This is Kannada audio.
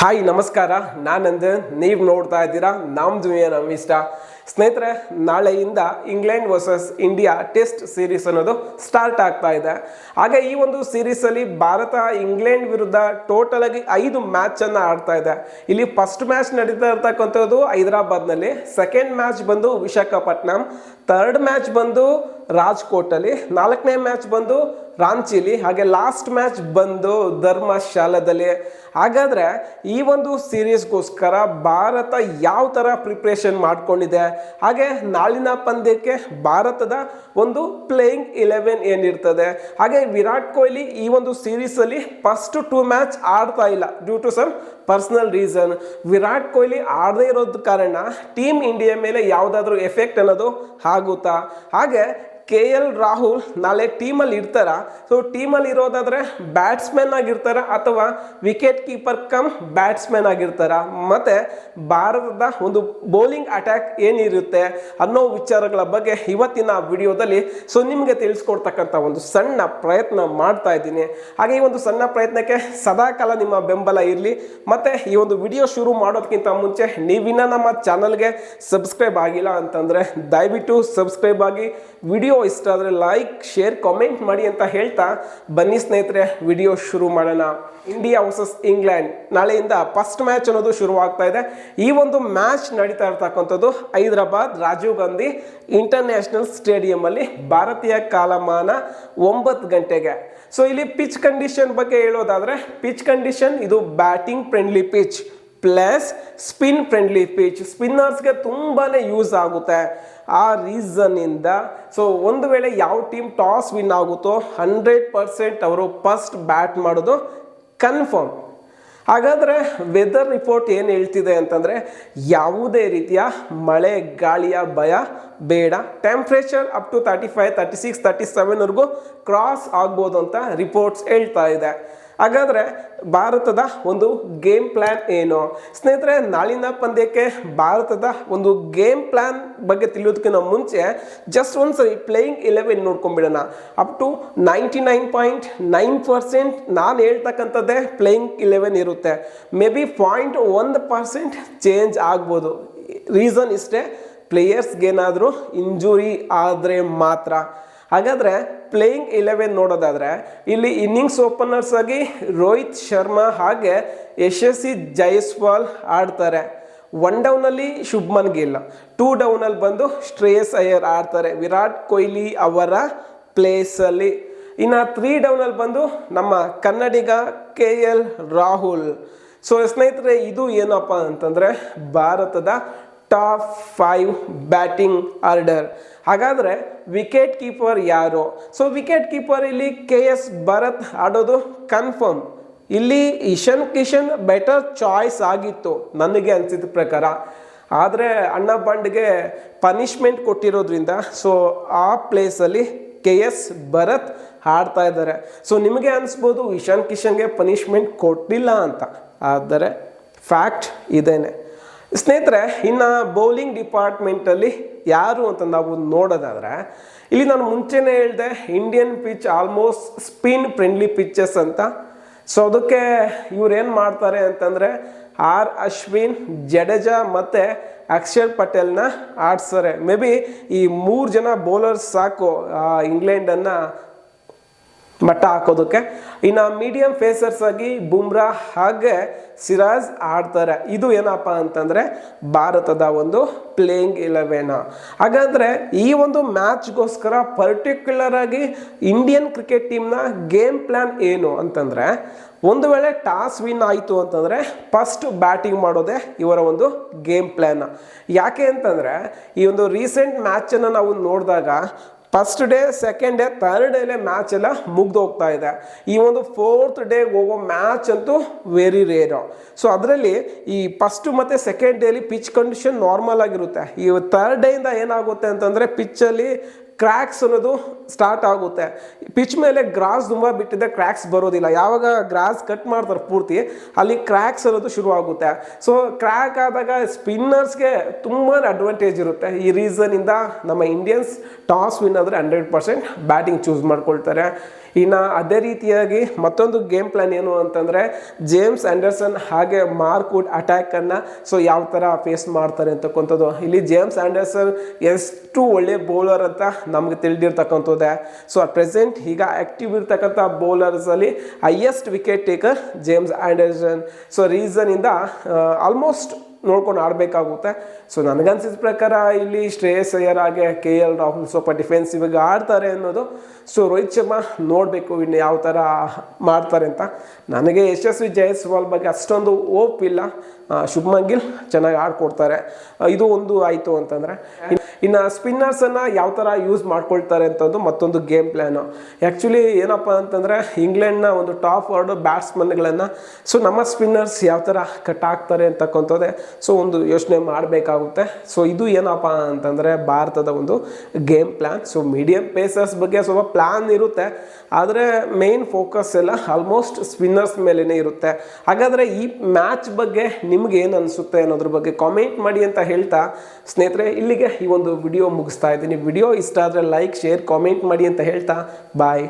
ಹಾಯ್ ನಮಸ್ಕಾರ. ನಾನಂದ್ ನೀವು ನೋಡ್ತಾ ಇದ್ದೀರಾ ನಮ್ದು ಏನು ಇಷ್ಟ ಸ್ನೇಹಿತರೆ, ನಾಳೆಯಿಂದ England versus India test series ಅನ್ನೋದು ಸ್ಟಾರ್ಟ್ ಆಗ್ತಾ ಇದೆ. ಹಾಗೆ ಈ ಒಂದು ಸೀರೀಸಲ್ಲಿ ಭಾರತ, ಇಂಗ್ಲೆಂಡ್ ವಿರುದ್ಧ ಟೋಟಲ್ ಆಗಿ ಐದು ಮ್ಯಾಚನ್ನು ಆಡ್ತಾ ಇದೆ. ಇಲ್ಲಿ ಫಸ್ಟ್ ಮ್ಯಾಚ್ ನಡೀತಾ ಇರ್ತಕ್ಕಂಥದ್ದು ಹೈದರಾಬಾದ್ನಲ್ಲಿ ಸೆಕೆಂಡ್ ಮ್ಯಾಚ್ ಬಂದು ವಿಶಾಖಪಟ್ಟಣಂ ಥರ್ಡ್ ಮ್ಯಾಚ್ ಬಂದು ರಾಜ್ಕೋಟಲ್ಲಿ, ನಾಲ್ಕನೇ ಮ್ಯಾಚ್ ಬಂದು ರಾಂಚಿಲಿ, ಹಾಗೆ ಲಾಸ್ಟ್ ಮ್ಯಾಚ್ ಬಂದು ಧರ್ಮಶಾಲಾದಲ್ಲಿ. ಹಾಗಾದ್ರೆ ಈ ಒಂದು ಸೀರೀಸ್ಗೋಸ್ಕರ ಭಾರತ ಯಾವ ಥರ ಪ್ರಿಪ್ರೇಷನ್ ಮಾಡ್ಕೊಂಡಿದೆ? ಹಾಗೆ ನಾಳಿನ ಪಂದ್ಯಕ್ಕೆ ಭಾರತದ ಒಂದು ಪ್ಲೇಯಿಂಗ್ ಇಲೆವೆನ್ ಏನಿರ್ತದೆ. ಹಾಗೆ ವಿರಾಟ್ ಕೊಹ್ಲಿ ಈ ಒಂದು ಸೀರೀಸಲ್ಲಿ ಫಸ್ಟ್ ಟೂ ಮ್ಯಾಚ್ ಆಡ್ತಾ ಇಲ್ಲ due to some personal reason Virat Kohli ಆಡದೇ ಇರೋದ ಕಾರಣ ಟೀಮ್ ಇಂಡಿಯಾ ಮೇಲೆ ಯಾವುದಾದ್ರೂ ಎಫೆಕ್ಟ್ ಅನ್ನೋದು ಆಗುತ್ತಾ? ಹಾಗೆ ಕೆ ಎಲ್ ರಾಹುಲ್ ನಾಳೆ ಟೀಮಲ್ಲಿ ಇರ್ತಾರ? ಸೊ ಟೀಮಲ್ಲಿ ಇರೋದಾದರೆ ಬ್ಯಾಟ್ಸ್ಮನ್ ಆಗಿರ್ತಾರ ಅಥವಾ ವಿಕೆಟ್ ಕೀಪರ್ ಕಮ್ ಬ್ಯಾಟ್ಸ್ಮನ್ ಆಗಿರ್ತಾರ? ಮತ್ತು ಭಾರತದ ಒಂದು ಬೌಲಿಂಗ್ ಅಟ್ಯಾಕ್ ಏನಿರುತ್ತೆ ಅನ್ನೋ ವಿಚಾರಗಳ ಬಗ್ಗೆ ಇವತ್ತಿನ ವಿಡಿಯೋದಲ್ಲಿ ಸೊ ನಿಮಗೆ ತಿಳಿಸ್ಕೊಡ್ತಕ್ಕಂಥ ಒಂದು ಸಣ್ಣ ಪ್ರಯತ್ನ ಮಾಡ್ತಾ ಇದ್ದೀನಿ. ಹಾಗೆ ಈ ಒಂದು ಸಣ್ಣ ಪ್ರಯತ್ನಕ್ಕೆ ಸದಾಕಾಲ ನಿಮ್ಮ ಬೆಂಬಲ ಇರಲಿ. ಮತ್ತು ಈ ಒಂದು ವಿಡಿಯೋ ಶುರು ಮಾಡೋದಕ್ಕಿಂತ ಮುಂಚೆ ನೀವಿನ್ನ ನಮ್ಮ ಚಾನಲ್ಗೆ ಸಬ್ಸ್ಕ್ರೈಬ್ ಆಗಿಲ್ಲ ಅಂತಂದರೆ ದಯವಿಟ್ಟು ಸಬ್ಸ್ಕ್ರೈಬ್ ಆಗಿ ವಿಡಿಯೋ ಇಷ್ಟ ಆದರೆ ಲೈಕ್ ಶೇರ್ ಕಾಮೆಂಟ್ ಮಾಡಿ ಅಂತ ಹೇಳ್ತಾ. ಬನ್ನಿ ಸ್ನೇಹಿತರೆ ವಿಡಿಯೋ ಶುರು ಮಾಡೋಣ. ಇಂಡಿಯಾ ವರ್ಸಸ್ ಇಂಗ್ಲೆಂಡ್ ನಾಳೆಯಿಂದ ಫಸ್ಟ್ ಮ್ಯಾಚ್ ಅನ್ನೋದು ಶುರುವಾಗ್ತಾ ಇದೆ. ಈ ಒಂದು ಮ್ಯಾಚ್ ನಡೀತಾ ಇರ್ತಕ್ಕಂಥದ್ದು ಹೈದರಾಬಾದ್, ರಾಜೀವ್ ಗಾಂಧಿ ಇಂಟರ್ನ್ಯಾಷನಲ್ ಸ್ಟೇಡಿಯಂ ಅಲ್ಲಿ ಭಾರತೀಯ ಕಾಲಮಾನ ಒಂಬತ್ತು ಗಂಟೆಗೆ. ಸೊ ಇಲ್ಲಿ ಪಿಚ್ ಕಂಡೀಷನ್ ಬಗ್ಗೆ ಹೇಳೋದಾದ್ರೆ ಪಿಚ್ ಕಂಡೀಷನ್ ಇದು batting friendly pitch plus spin friendly pitch ಸ್ಪಿನ್ನರ್ಸ್ಗೆ ತುಂಬಾ ಯೂಸ್ ಆಗುತ್ತೆ. ಆ ರೀಸನ್ನಿಂದ. ಸೊ, ಒಂದು ವೇಳೆ ಯಾವ ಟೀಮ್ ಟಾಸ್ ವಿನ್ ಆಗುತ್ತೋ ಹಂಡ್ರೆಡ್ ಪರ್ಸೆಂಟ್ ಅವರು ಫಸ್ಟ್ ಬ್ಯಾಟ್ ಮಾಡೋದು ಕನ್ಫರ್ಮ್. ಹಾಗಾದರೆ ವೆದರ್ ರಿಪೋರ್ಟ್ ಏನು ಹೇಳ್ತಿದೆ ಅಂತಂದರೆ, ಯಾವುದೇ ರೀತಿಯ ಮಳೆ, ಗಾಳಿಯ ಭಯ ಬೇಡ. Temperature up to thirty five thirty six thirty ಸೆವೆನ್ವರೆಗೂ cross ಆಗ್ಬೋದು ಅಂತ ರಿಪೋರ್ಟ್ಸ್ ಹೇಳ್ತಾ ಇದೆ. ಹಾಗಾದರೆ ಭಾರತದ ಒಂದು ಗೇಮ್ ಪ್ಲ್ಯಾನ್ ಏನು? ಸ್ನೇಹಿತರೆ, ನಾಳಿನ ಪಂದ್ಯಕ್ಕೆ ಭಾರತದ ಒಂದು ಗೇಮ್ ಪ್ಲ್ಯಾನ್ ಬಗ್ಗೆ ತಿಳಿಯೋದಕ್ಕಿಂತ ಮುಂಚೆ ಜಸ್ಟ್ ಒಂದ್ಸರಿ playing eleven ನೋಡ್ಕೊಂಡ್ಬಿಡೋಣ. Up to ninety nine point nine percent ನಾನು ಹೇಳ್ತಕ್ಕಂಥದ್ದೇ ಪ್ಲೇಯಿಂಗ್ ಇಲೆವೆನ್ ಇರುತ್ತೆ. ಮೇ ಬಿ ಪಾಯಿಂಟ್ ಒಂದು ಪರ್ಸೆಂಟ್ ಚೇಂಜ್ ಆಗ್ಬೋದು. ರೀಸನ್ ಇಷ್ಟೇ ಪ್ಲೇಯರ್ಸ್ಗೇನಾದರೂ ಇಂಜುರಿ ಆದರೆ ಮಾತ್ರ. ಹಾಗಾದರೆ ಪ್ಲೇಯಿಂಗ್ ಇಲೆವೆನ್ ನೋಡೋದಾದರೆ, ಇಲ್ಲಿ ಇನ್ನಿಂಗ್ಸ್ ಓಪನರ್ಸ್ ಆಗಿ ರೋಹಿತ್ ಶರ್ಮಾ ಹಾಗೆ ಯಶಸ್ವಿ ಜೈಸ್ವಾಲ್ ಆಡ್ತಾರೆ. ಒನ್ ಡೌನಲ್ಲಿ ಶುಭ್ಮನ್ ಗಿಲ್ ಟೂ ಡೌನಲ್ಲಿ ಬಂದು ಶ್ರೇಯಸ್ ಅಯ್ಯರ್ ಆಡ್ತಾರೆ. ವಿರಾಟ್ ಕೊಹ್ಲಿ ಅವರ ಪ್ಲೇಸಲ್ಲಿ ಇನ್ನು ತ್ರೀ ಡೌನಲ್ಲಿ ಬಂದು ನಮ್ಮ ಕನ್ನಡಿಗ ಕೆ ಎಲ್ ರಾಹುಲ್. ಸೊ ಸ್ನೇಹಿತರೆ, ಇದು ಏನಪ್ಪ ಅಂತಂದರೆ, ಭಾರತದ ಟಾಪ್ ಫೈವ್ ಬ್ಯಾಟಿಂಗ್ ಆರ್ಡರ್ ಹಾಗಾದರೆ ವಿಕೆಟ್ ಕೀಪರ್ ಯಾರು? ಸೊ ವಿಕೆಟ್ ಕೀಪರ್ ಇಲ್ಲಿ ಕೆ ಎಸ್ ಭರತ್ ಆಡೋದು ಕನ್ಫರ್ಮ್ ಇಲ್ಲಿ ಇಶನ್ ಕಿಶನ್ ಬೆಟರ್ ಚಾಯ್ಸ್ ಆಗಿತ್ತು ನನಗೆ ಅನಿಸಿದ ಪ್ರಕಾರ. ಆದರೆ ಅಣ್ಣ ಬಂಡ್ಗೆ ಪನಿಷ್ಮೆಂಟ್ ಕೊಟ್ಟಿರೋದ್ರಿಂದ ಸೊ ಆ ಪ್ಲೇಸಲ್ಲಿ ಕೆ ಎಸ್ ಭರತ್ ಆಡ್ತಾ ಇದ್ದಾರೆ. ಸೊ ನಿಮಗೆ ಅನಿಸ್ಬೋದು ಇಶಾನ್ ಕಿಶನ್ಗೆ ಪನಿಷ್ಮೆಂಟ್ ಕೊಟ್ಟಿಲ್ಲ ಅಂತ. ಆದರೆ ಫ್ಯಾಕ್ಟ್ ಇದೇನೆ. ಸ್ನೇಹಿತರೆ, ಇನ್ನು ಬೌಲಿಂಗ್ ಡಿಪಾರ್ಟ್ಮೆಂಟಲ್ಲಿ ಯಾರು ಅಂತ ನಾವು ನೋಡೋದಾದರೆ, ಇಲ್ಲಿ ನಾನು ಮುಂಚೆನೇ ಹೇಳಿದೆ Indian pitch almost spin friendly pitches ಅಂತ. ಸೊ ಅದಕ್ಕೆ ಇವ್ರು ಏನು ಮಾಡ್ತಾರೆ ಅಂತಂದರೆ, ಆರ್ ಅಶ್ವಿನ್, ಜಡೇಜಾ ಮತ್ತು ಅಕ್ಷರ್ ಪಟೇಲ್ನ ಆಡ್ಸ್ತಾರೆ ಮೇ ಬಿ ಈ ಮೂರು ಜನ ಬೌಲರ್ಸ್ ಸಾಕು ಇಂಗ್ಲೆಂಡನ್ನು ಮಟ್ಟ ಹಾಕೋದಕ್ಕೆ. ಇನ್ನು ಮೀಡಿಯಂ ಫೇಸರ್ಸ್ ಆಗಿ ಬುಮ್ರಾ ಹಾಗೆ ಸಿರಾಜ್ ಆಡ್ತಾರೆ. ಇದು ಏನಪ್ಪ ಅಂತಂದರೆ ಭಾರತದ ಒಂದು ಪ್ಲೇಯಿಂಗ್ ಇಲೆವೆನ ಹಾಗಾದರೆ ಈ ಒಂದು ಮ್ಯಾಚ್ಗೋಸ್ಕರ ಪರ್ಟಿಕ್ಯುಲರ್ ಆಗಿ ಇಂಡಿಯನ್ ಕ್ರಿಕೆಟ್ ಟೀಮ್ನ ಗೇಮ್ ಪ್ಲ್ಯಾನ್ ಏನು ಅಂತಂದರೆ, ಒಂದು ವೇಳೆ ಟಾಸ್ ವಿನ್ ಆಯಿತು ಅಂತಂದರೆ ಫಸ್ಟ್ ಬ್ಯಾಟಿಂಗ್ ಮಾಡೋದೇ ಇವರ ಒಂದು ಗೇಮ್ ಪ್ಲ್ಯಾನ್ ಯಾಕೆ ಅಂತಂದರೆ, ಈ ಒಂದು ರೀಸೆಂಟ್ ಮ್ಯಾಚನ್ನು ನಾವು ನೋಡಿದಾಗ first day second day third ಡೇಲೆ match ಎಲ್ಲ ಮುಗ್ದು ಹೋಗ್ತಾ ಇದೆ. ಈ ಒಂದು ಫೋರ್ತ್ ಡೇಗೆ ಹೋಗೋ ಮ್ಯಾಚ್ ಅಂತೂ ವೆರಿ ರೇರು ಸೊ ಅದರಲ್ಲಿ ಈ ಫಸ್ಟ್ ಮತ್ತು ಸೆಕೆಂಡ್ ಡೇಲಿ ಪಿಚ್ ಕಂಡೀಷನ್ ನಾರ್ಮಲ್ ಆಗಿರುತ್ತೆ. ಈ ಥರ್ಡ್ ಡೇಯಿಂದ ಏನಾಗುತ್ತೆ ಅಂತಂದರೆ ಪಿಚ್ಚಲ್ಲಿ ಕ್ರ್ಯಾಕ್ಸ್ ಅನ್ನೋದು ಸ್ಟಾರ್ಟ್ ಆಗುತ್ತೆ. ಪಿಚ್ ಮೇಲೆ ಗ್ರಾಸ್ ತುಂಬ ಬಿಟ್ಟಿದ್ದೆ ಕ್ರ್ಯಾಕ್ಸ್ ಬರೋದಿಲ್ಲ. ಯಾವಾಗ ಗ್ರಾಸ್ ಕಟ್ ಮಾಡ್ತಾರೆ ಪೂರ್ತಿ, ಅಲ್ಲಿ ಕ್ರ್ಯಾಕ್ಸ್ ಅನ್ನೋದು ಶುರು ಆಗುತ್ತೆ. ಸೊ ಕ್ರ್ಯಾಕ್ ಆದಾಗ ಸ್ಪಿನ್ನರ್ಸ್ಗೆ ತುಂಬಾ ಅಡ್ವಾಂಟೇಜ್ ಇರುತ್ತೆ. ಈ ರೀಸನಿಂದ ನಮ್ಮ ಇಂಡಿಯನ್ಸ್ ಟಾಸ್ ವಿನ್ ಆದರೆ ಹಂಡ್ರೆಡ್ ಪರ್ಸೆಂಟ್ ಬ್ಯಾಟಿಂಗ್ ಚೂಸ್ ಮಾಡ್ಕೊಳ್ತಾರೆ. ಇನ್ನು ಅದೇ ರೀತಿಯಾಗಿ ಮತ್ತೊಂದು ಗೇಮ್ ಪ್ಲಾನ್ ಏನು ಅಂತಂದರೆ ಜೇಮ್ಸ್ ಆ್ಯಂಡರ್ಸನ್ ಹಾಗೆ ಮಾರ್ಕ್ ವುಡ್ ಅಟ್ಯಾಕನ್ನು ಸೊ ಯಾವ ಥರ ಫೇಸ್ ಮಾಡ್ತಾರೆ ಅಂತಕ್ಕಂಥದ್ದು. ಇಲ್ಲಿ ಜೇಮ್ಸ್ ಆ್ಯಂಡರ್ಸನ್ ಎಷ್ಟು ಒಳ್ಳೆ ಬೌಲರ್ ಅಂತ ನಮಗೆ ತಿಳಿದಿರ್ತಕ್ಕಂಥದ್ದೇ. ಸೊ ಅಟ್ ಪ್ರೆಸೆಂಟ್ ಈಗ ಆ್ಯಕ್ಟಿವ್ ಇರ್ತಕ್ಕಂಥ ಬೌಲರ್ಸಲ್ಲಿ highest wicket taker James Anderson so ಇಂದ ಆಲ್ಮೋಸ್ಟ್ ನೋಡ್ಕೊಂಡು ಆಡಬೇಕಾಗುತ್ತೆ. ಸೊ ನನಗನ್ಸಿದ ಪ್ರಕಾರ ಇಲ್ಲಿ ಶ್ರೇಯಸ್ ಅಯ್ಯರ್ ಹಾಗೆ ಕೆ ಎಲ್ ರಾಹುಲ್ ಸ್ವಲ್ಪ ಡಿಫೆನ್ಸಿವ್ ಆಡ್ತಾರೆ ಅನ್ನೋದು. ಸೊ ರೋಹಿತ್ ಶರ್ಮಾ ನೋಡಬೇಕು ಇನ್ನು ಯಾವ ಥರ ಮಾಡ್ತಾರೆ ಅಂತ. ನನಗೆ ಯಶಸ್ವಿ ಜಯಸ್ವಾಲ್ ಬಗ್ಗೆ ಅಷ್ಟೊಂದು ಓಪ್ ಇಲ್ಲ. ಶುಭ್ಮನ್ ಗಿಲ್ ಚೆನ್ನಾಗಿ ಆಡ್ಕೊಡ್ತಾರೆ ಇದು ಒಂದು ಆಯಿತು ಅಂತಂದರೆ ಇನ್ನು ಸ್ಪಿನ್ನರ್ಸನ್ನು ಯಾವ ಥರ ಯೂಸ್ ಮಾಡ್ಕೊಳ್ತಾರೆ ಅಂತಂದು ಮತ್ತೊಂದು ಗೇಮ್ ಪ್ಲ್ಯಾನು ಆ್ಯಕ್ಚುಲಿ ಏನಪ್ಪ ಅಂತಂದರೆ ಇಂಗ್ಲೆಂಡ್ನ ಒಂದು ಟಾಪ್ ವರ್ಡ್ ಬ್ಯಾಟ್ಸ್ಮನ್ಗಳನ್ನು ಸೊ ನಮ್ಮ ಸ್ಪಿನ್ನರ್ಸ್ ಯಾವ ಥರ ಕಟ್ ಆಗ್ತಾರೆ ಅಂತಕ್ಕಂಥದ್ದೇ ಸೊ ಒಂದು ಯೋಚನೆ ಮಾಡಬೇಕಾಗುತ್ತೆ. ಸೊ ಇದು ಏನಪ್ಪ ಅಂತಂದರೆ, ಭಾರತದ ಒಂದು game plan so medium pacers ಬಗ್ಗೆ ಸ್ವಲ್ಪ ಪ್ಲ್ಯಾನ್ ಇರುತ್ತೆ, ಆದರೆ ಮೇನ್ ಫೋಕಸ್ ಎಲ್ಲ ಆಲ್ಮೋಸ್ಟ್ ಸ್ಪಿನ್ನರ್ಸ್ ಮೇಲೇ ಇರುತ್ತೆ. ಹಾಗಾದರೆ ಈ ಮ್ಯಾಚ್ ಬಗ್ಗೆ ನಿಮ್ಗೆ ಏನು ಅನಿಸುತ್ತೆ ಅನ್ನೋದ್ರ ಬಗ್ಗೆ ಕಾಮೆಂಟ್ ಮಾಡಿ ಅಂತ ಹೇಳ್ತಾ, ಸ್ನೇಹಿತರೆ, ಇಲ್ಲಿಗೆ ಈ ಒಂದು ವಿಡಿಯೋ ಮುಗಿಸ್ತಾ ಇದ್ದೀನಿ. ವಿಡಿಯೋ ಇಷ್ಟ ಆದರೆ ಲೈಕ್ ಶೇರ್ ಕಾಮೆಂಟ್ ಮಾಡಿ ಅಂತ ಹೇಳ್ತಾ ಬಾಯ್